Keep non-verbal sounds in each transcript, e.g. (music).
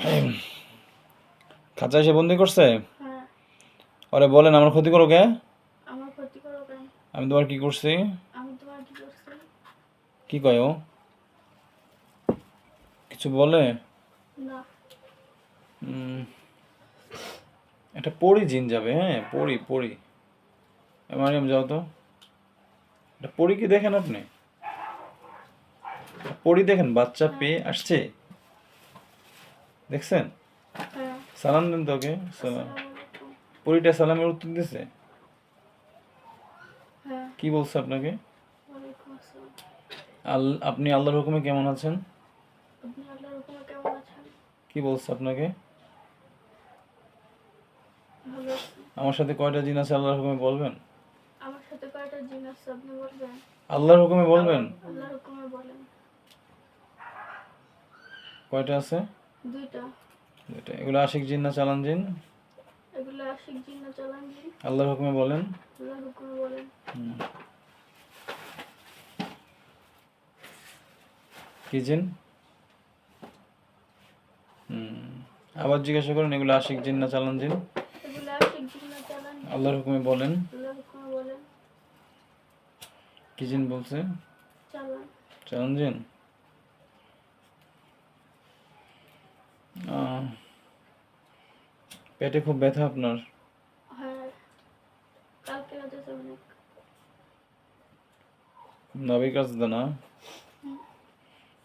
(clears throat) খাঁচা এসে বন্দি করছে? হ্যাঁ। ওরে বলেন আমার ক্ষতি করো কে? আমি তোমার কি করছি? কি করছি? কি কয় ও? কিছু বলে? একটা পরি জিন যাবে হ্যাঁ পড়ি পড়ি মারিয়াম যাও তো। এটা পরি কি দেখেন আপনি? পরি দেখেন বাচ্চা পেয়ে আসছে? দেখছেন? হ্যাঁ। সালাম দেন তো ওকে সালাম। পরিটা সালামের উত্তর দিছে? হ্যাঁ। কি বলছে আপনাকে? আপনি আল্লাহর হুকুমে কেমন আছেন? আপনি আল্লাহর হুকুমে কেমন আছেন? কি বলছে আপনাকে? আমার সাথে কয়টা জিন আছে আল্লাহর হুকুমে বলবেন? আমার সাথে কয়টা জিন আছে আপনি বলবেন? আল্লাহর হুকুমে বলবেন? আল্লাহর হুকুমে বলেন। কয়টা আছে? দুইটা। এটা এগুলো আশিক জিন না চালান জিন? এগুলো আশিক জিন না চালান জিন। আল্লাহর হুকুমে বলেন। আল্লাহর হুকুমে বলেন। কি জিন? হুম। আবার জিজ্ঞাসা করেন এগুলো আশিক জিন না চালান জিন? আল্লাহর হুকুমে বলেন। কি জিন বলছে? চালান জিন? পেটে খুব ব্যথা আপনার? হ্যাঁ। নাবিক কাজ না?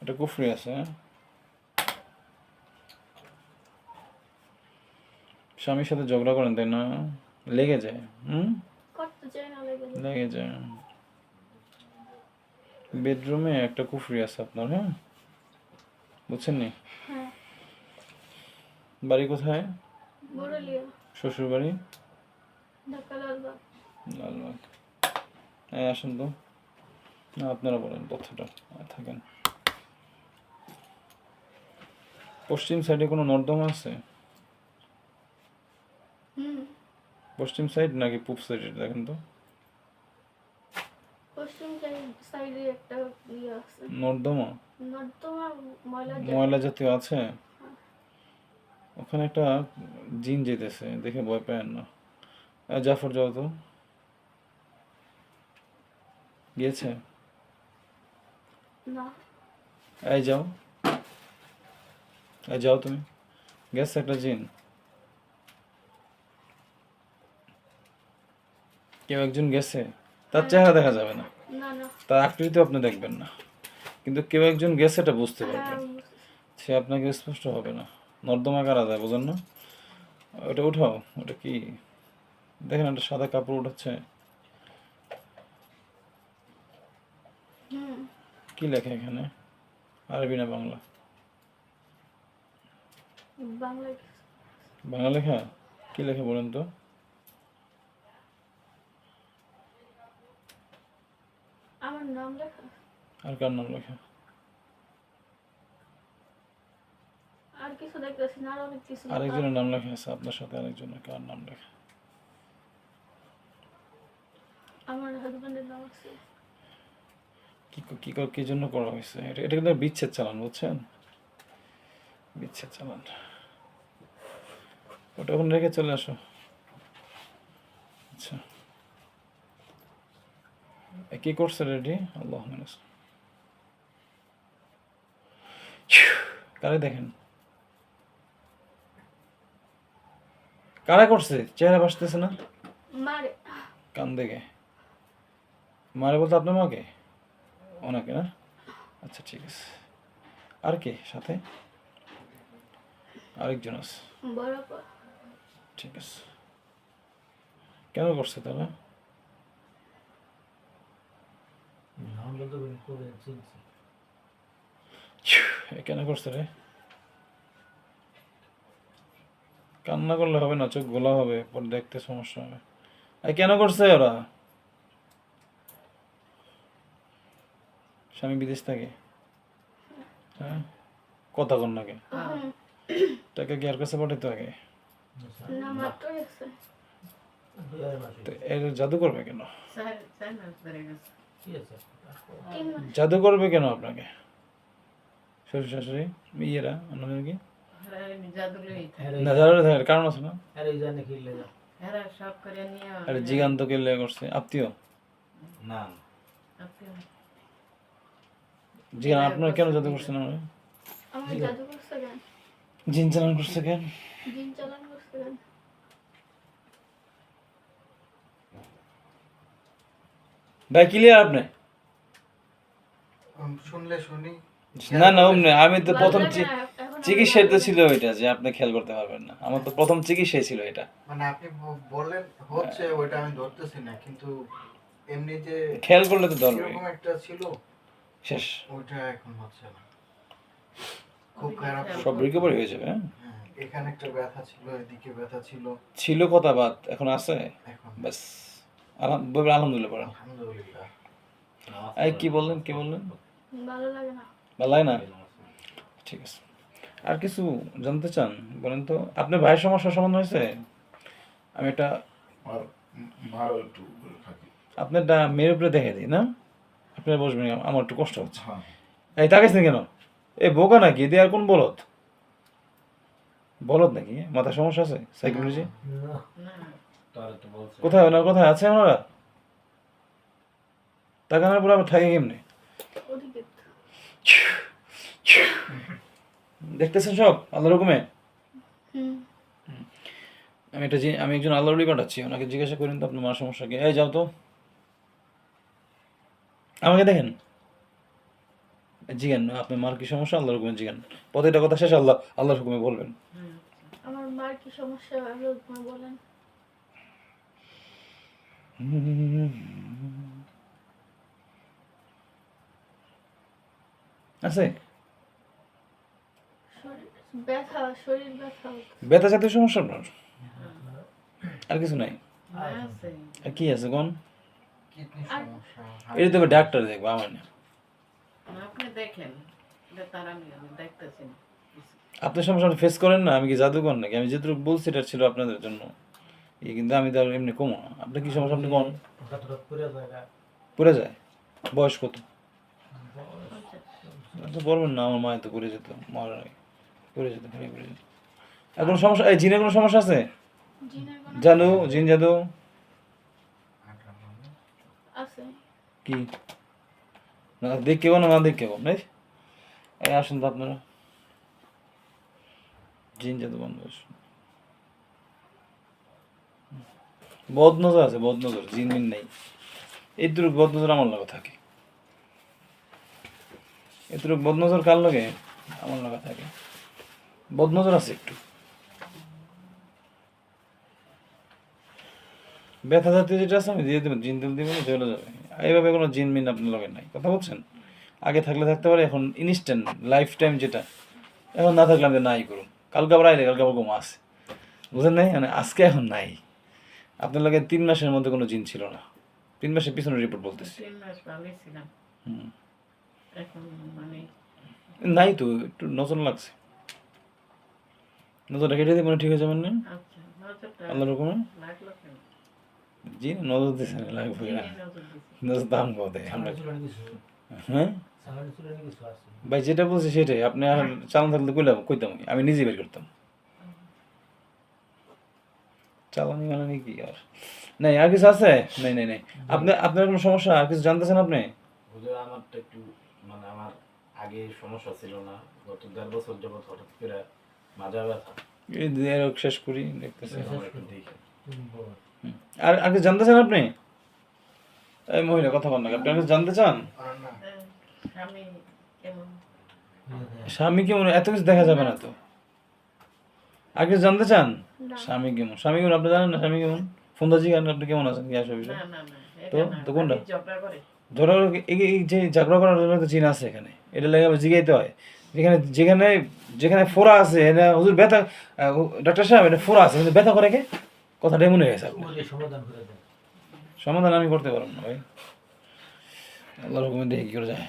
এটা কুফরি আছে হ্যাঁ? স্বামীর সাথে ঝগড়া করেন তাই না? লেগে যায় হুম? লেগে যায়। বেডরুমে একটা কুফরি আছে আপনার হ্যাঁ? বুঝছেন নি? হ্যাঁ। বাড়ি কোথায়? শ্বশুর বাড়ি লালবাগ। হ্যাঁ আসুন তো। না আপনারা বলেন তথ্যটা থাকেন। পশ্চিম সাইডে কোনো নর্দমা আছে? পশ্চিম সাইড নাকি পূব সাইডে দেখেন তো। পশ্চিম সাইডে একটা ইয়ে নর্দমা? নর্দমা ময়লা জাতীয় আছে? ওখানে একটা জিন যেতেছে দেখে ভয় পেন না। জাফর যাও তো। গিয়েছে? এই যাও। এই যাও তুমি। গেছে একটা জিন। কেউ একজন গেছে? তার চেহারা দেখা যাবে না। তার আকৃতিও আপনি দেখবেন না। কিন্তু কেউ একজন গেছে এটা বুঝতে হ্যাঁ পারবেন সে আপনাকে স্পষ্ট হবে না। নর্দমা কারা যায় বোঝেন না? ওটা উঠাও ওটা কি? দেখেন একটা সাদা কাপড় উঠাচ্ছে। কি লেখা এখানে? আরবি না বাংলা? বাংলা লেখা? কি লেখা বলেন তো? আমার নাম লেখা? আর কার নাম লেখা? আর কিছু দেখতেছি না আর অনেক কিছু আরেকজনের নাম লেখা আছে আপনার সাথে আরেকজনের কার নাম লেখা? আমার হাজবেন্ডের নাম আছে। কি কি ক- কি জন্য করা হয়েছে? এটা এটা কিন্তু বিচ্ছেদ চালান বুঝছেন? বিচ্ছেদ চালান। ওটা ওখানে রেখে চলে আসো। আচ্ছা। কি করছে রেডি? আল্লাহ কারে দেখেন। কারা করছে? চেহারা বাসতেছে না? মারে। কান দেখে। মারে বলতে আপনার মাকে? ওনাকে না? আচ্ছা ঠিক আছে। আর কে? সাথে? আরেকজন আছে। ঠিক আছে। কেন করছে তারা? কেন করছে রে? কান্না করলে হবে না চোখ গোলা হবে পরে দেখতে সমস্যা হবে। এই কেন করছে ওরা? স্বামী বিদেশ থাকে। হ্যাঁ? কথা কর নাকি টাকা কি আর কাছে পাঠাতে আগে এর জাদু করবে কেন? জাদু করবে কেন আপনাকে? শ্বশুর শাশুড়ি ইয়েরা আপনাদের কি? কারণ আছে না আর জানে কি লেগা হেরা সব করে নিয়ে আরে জিগান্ত কেলে করছে? আত্মীয়? না। আপনি জিগান আপনারা কেন জাদু করছেন আমরা আমার জাদু করছে কেন? জিন চালান করছে কেন? দিন চালান করছে কেন? ভাই ক্লিয়ার আপনি? শুনলে শুনি। না না অমনি। আমি তো প্রথম ভালো লাগে চি- না, এখন আমার চিকিৎসায় তো ছিল ওইটা যে আপনি খেয়াল করতে পারবেন না। আমার তো প্রথম চিকিৎসায় ছিল এটা। মানে আপনি বললেন হচ্ছে ওইটা আমি ধরতেছি না কিন্তু এমনি যে খেয়াল করলে তো ধরবে এরকম একটা ছিল শেষ। ওইটা এখন হচ্ছে না। খুব খারাপ সব রিকভারি হয়ে যাবে হ্যাঁ? হ্যাঁ, এখানে একটা ব্যথা ছিল এদিকে ব্যথা ছিল। ছিল কথা বাদ এখন আছে? এখন বলবেন আলহামদুলিল্লাহ পড়া আলহামদুলিল্লাহ। এই কি বললেন কি বললেন? ভালো লাগে না। ভালো লাগে না? ঠিক আছে। আর কিছু জানতে চান বলেন তো? আপনার ভাইয়ের সমস্যার সমাধান হয়েছে? আমি একটু উপরে মেয়ের উপরে দেখে দিই না? আপনার বসবেন আমার একটু কষ্ট হচ্ছে। হ্যাঁ। এই তাকাইস না কেন? এ বোকা নাকি? এদের আর কোন বলদ বলদ নাকি? মাথার সমস্যা আছে? সাইকোলজি না না তার তো বলছে কোথায় ওনার কোথায় আছে ওনারা? তাকানোর পর আবার থাকে কেমনি। দেখতেছেন সব? আল্লাহ রকমে আমি একটা আমি একজন আল্লাহর আল্লাহরই পাঠাচ্ছি ওনাকে জিজ্ঞাসা করেন তো আপনার মার সমস্যা কি। এই যাও তো। আমাকে দেখেন। জিজ্ঞান আপনার মার কি সমস্যা? আল্লাহর হুকুমে জিজ্ঞান। প্রতিটা কথা শেষ আল্লাহ আল্লাহর হুকুমে বলবেন। আমার মার কি সমস্যা? আগে তুমি বলেন। আছে? ব্যথা শরীর ব্যথা। ব্যথা জাতীয় সমস্যা? আপনার আর কিছু নাই? আর কি আছে কোন? এটা তবে ডাক্তার দেখব আমার না। আপনি দেখেন এটা তার আমি আমি দেখতেছি না। আপনার সমস্যা ফেস করেন না আমি কি জাদুকর নাকি? আমি যেটুকু বলছি এটা ছিল আপনাদের জন্য। এই কিন্তু আমি তো আর এমনি কমো না। আপনার কি সমস্যা আপনি কোন? হঠাৎ করে জায়গা পড়ে যায়? বয়স কত? তো বলবেন না আমার মায়ের তো পড়ে যেত মারা আগে। পড়ে যেত পড়ে যেত। আর কোনো সমস্যা এই জিনের কোনো সমস্যা আছে? জাদু জিন জাদু? কি? না দেখ কেবো না দেখ কেবো নাই এই আসুন তো আপনারা। জিন জাদু বন্ধ আসুন। বদনজর আছে বদনজর জিন মিন নেই। এইটুকু বদনজর আমার লাগা থাকে। এতটুকু বদনজর কার লাগে? আমার লাগা থাকে। বদনজর আছে একটু। ব্যথা জাতীয় যেটা আছে আমি দিয়ে দেবো জিন তেল দিব চলে যাবে। এইভাবে কোনো জিন মিন আপনার লগে নাই। কথা বলছেন? আগে থাকলে থাকতে পারে এখন ইনস্ট্যান্ট লাইফ টাইম যেটা এখন না থাকলে আমি নাই করুন। কালকে আবার আইলে কালকে আবার ঘুম আছে। বুঝেন নাই? মানে আজকে এখন নাই। আপনার লগে তিন মাসের মধ্যে কোনো জিন ছিল না। তিন মাসের পিছনে রিপোর্ট বলতেছি। মাস। মানে নাই তো একটু নজর লাগছে। নজরটা কেটে দিয়ে মনে ঠিক হয়ে যাবেন না। আচ্ছা আল্লাহ রকমে জি নজর দিচ্ছে না লাগবে না নজর দাম কত? আমরা হ্যাঁ? ভাই যেটা বলছি সেটাই। আপনি আর চালান থাকলে কইলাম কইতাম আমি। নিজে বের করতাম। চালানি মানে কি আর? নাই আর কিছু আছে? নাই নাই নাই। আপনি আপনার কোনো সমস্যা? আর কিছু জানতেছেন আপনি? আমারটা একটু মানে আমার আগে সমস্যা ছিল না। গত দেড় বছর যাবত হঠাৎ করে মাজা ব্যথা। এই দিয়ে আর শেষ করি দেখতেছি। আমার একটু দেখে। হুম। আর আর কিছু জানতেছেন আপনি? এই মহিলা কথা বল না আপনি আর জানতে চান? স্বামী কেমন? এত কিছু দেখা যাবে না তো। আর কিছু জানতে চান? স্বামী কেমন? স্বামী কেমন? আপনি জানেন না স্বামী কেমন? ফোন দাজি আপনি কেমন আছেন? কি আসবে না না না তো? তো কোনটা? ঝগড়া করে। এই যে ঝগড়া করার জন্য তো চিন আছে এখানে। এটা লাগে আবার জিগাইতে হয়। যেখানে যেখানে যেখানে ফোড়া আছে এটা হুজুর ব্যথা ডাক্তার সাহেব এটা ফোড়া আছে কিন্তু ব্যথা করে কে? কথাটা এমন হয়ে গেছে সমাধান আমি করতে পারব না ভাই। আল্লাহ রকমের দেখি কি করে যায়।